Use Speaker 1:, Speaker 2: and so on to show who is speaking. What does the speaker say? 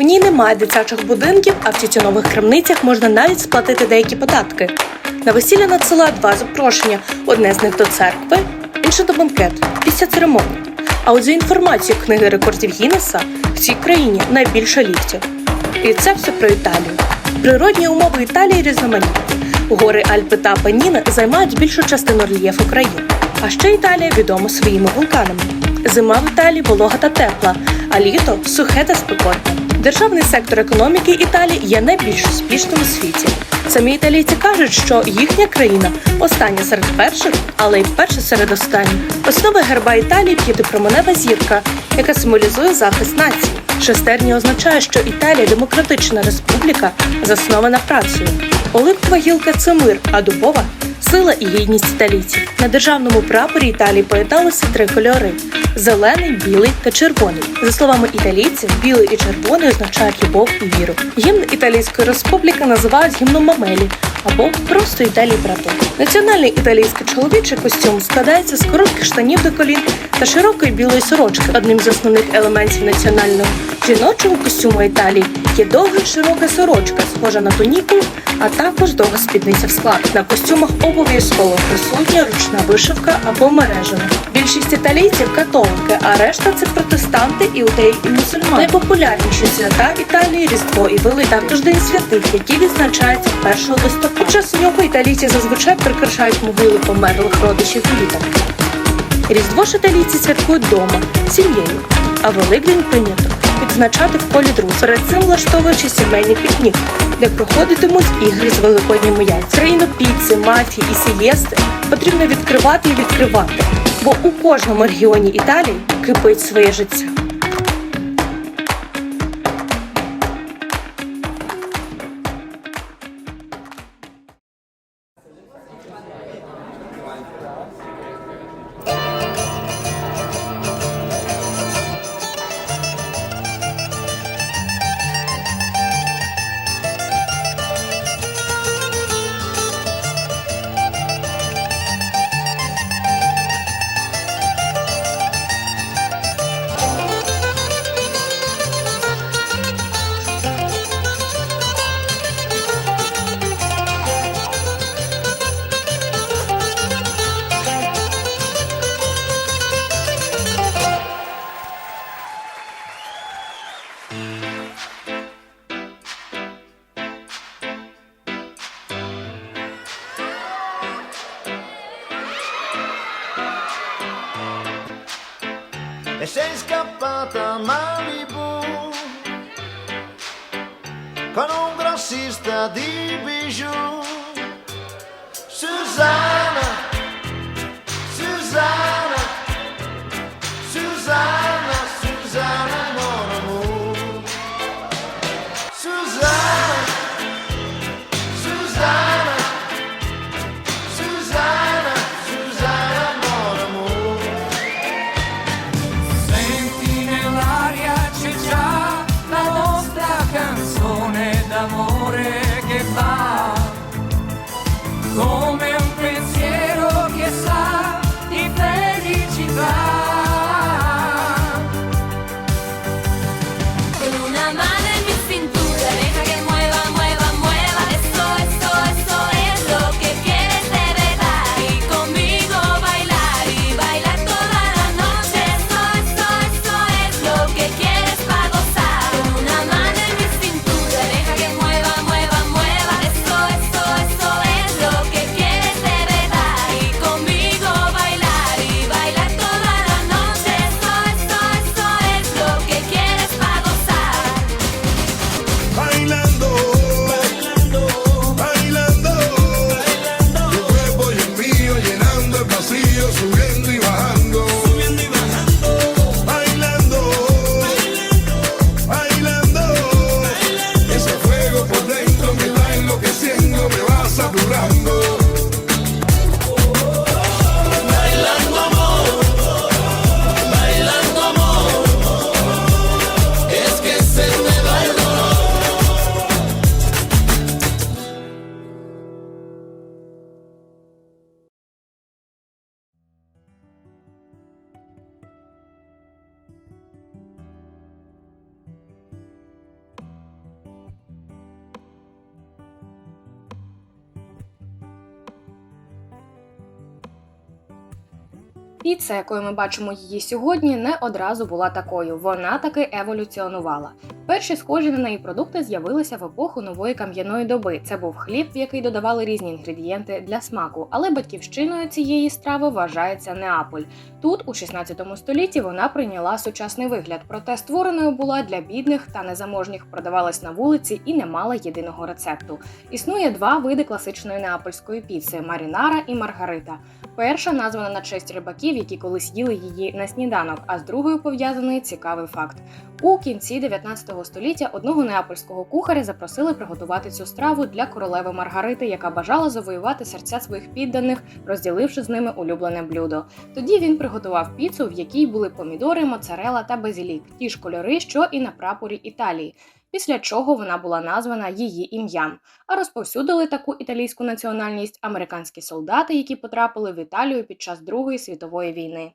Speaker 1: В ній немає дитячих будинків, а в тютюнових крамницях можна навіть сплатити деякі податки. На весілля надсилають два запрошення: одне з них до церкви, інше до банкету після церемонії. А от за інформацією книги рекордів Гіннеса, в цій країні найбільше ліфтів. І це все про Італію. Природні умови Італії різноманітні. Гори Альпи та Апеніни займають більшу частину рельєфу країни. А ще Італія відома своїми вулканами. Зима в Італії волога та тепла, а літо сухе та спекотне. Державний сектор економіки Італії є найбільш успішним у світі. Самі італійці кажуть, що їхня країна остання серед перших, але й перша серед останніх. Основа герба Італії п'ятипроменева зірка, яка символізує захист нації. Шестерня означає, що Італія демократична республіка, заснована працею. Оливкова гілка це мир, а дубова сила і гідність італійців. На державному прапорі Італії поєдналися три кольори: зелений, білий та червоний. За словами італійців, білий і червоний означають любов і віру. Гімн Італійської республіки називають гімном Мамелі або просто Італії брату. Національний італійський чоловічий костюм складається з коротких штанів до колін та широкої білої сорочки. Одним з основних елементів національного жіночого костюму Італії є довга широка сорочка, схожа на туніку, а також довга спідниця в склад. На костюмах обов'язково присутня ручна вишивка або мережева. Більшість італійців католики, а решта це протестанти, іудеї і мусульмани. Найпопулярніші свята Італії Різдво і Великий, також День святих, які відзначаються 1 листопада. Під час нього італійці зазвичай прикрашають могили померлих родичів квітами. Різдво ж італійці святкують вдома, сім'єю, а Великдень прийнято відзначати в колі друзів. Перед цим влаштовуючи сімейний пікнік, де проходитимуть ігри з великодніми яйцями. Країну піци, мафії і сієсти потрібно відкривати і відкривати, бо у кожному регіоні Італії кипить своє життя.
Speaker 2: É e Deixei escapata Malibu. Com um grossista
Speaker 3: de biju. Suzanne
Speaker 4: Піца, якою ми бачимо її сьогодні, не одразу була такою. Вона таки еволюціонувала. Перші схожі на неї продукти з'явилися в епоху нової кам'яної доби. Це був хліб, в який додавали різні інгредієнти для смаку. Але батьківщиною цієї страви вважається Неаполь. Тут, у 16 столітті, вона прийняла сучасний вигляд, проте створеною була для бідних та незаможніх, продавалась на вулиці і не мала єдиного рецепту. Існує два види класичної неапольської піци марінара і маргарита. Перша названа на честь рибаків, які колись їли її на сніданок, а з другою пов'язаний цікавий факт. У кінці 19 століття одного неапольського кухаря запросили приготувати цю страву для королеви Маргарити, яка бажала завоювати серця своїх підданих, розділивши з ними улюблене блюдо. Тоді він приготував піцу, в якій були помідори, моцарела та базілік, ті ж кольори, що і на прапорі Італії. Після чого вона була названа її ім'ям. А розповсюдили таку італійську національність американські солдати, які потрапили в Італію під час Другої світової війни.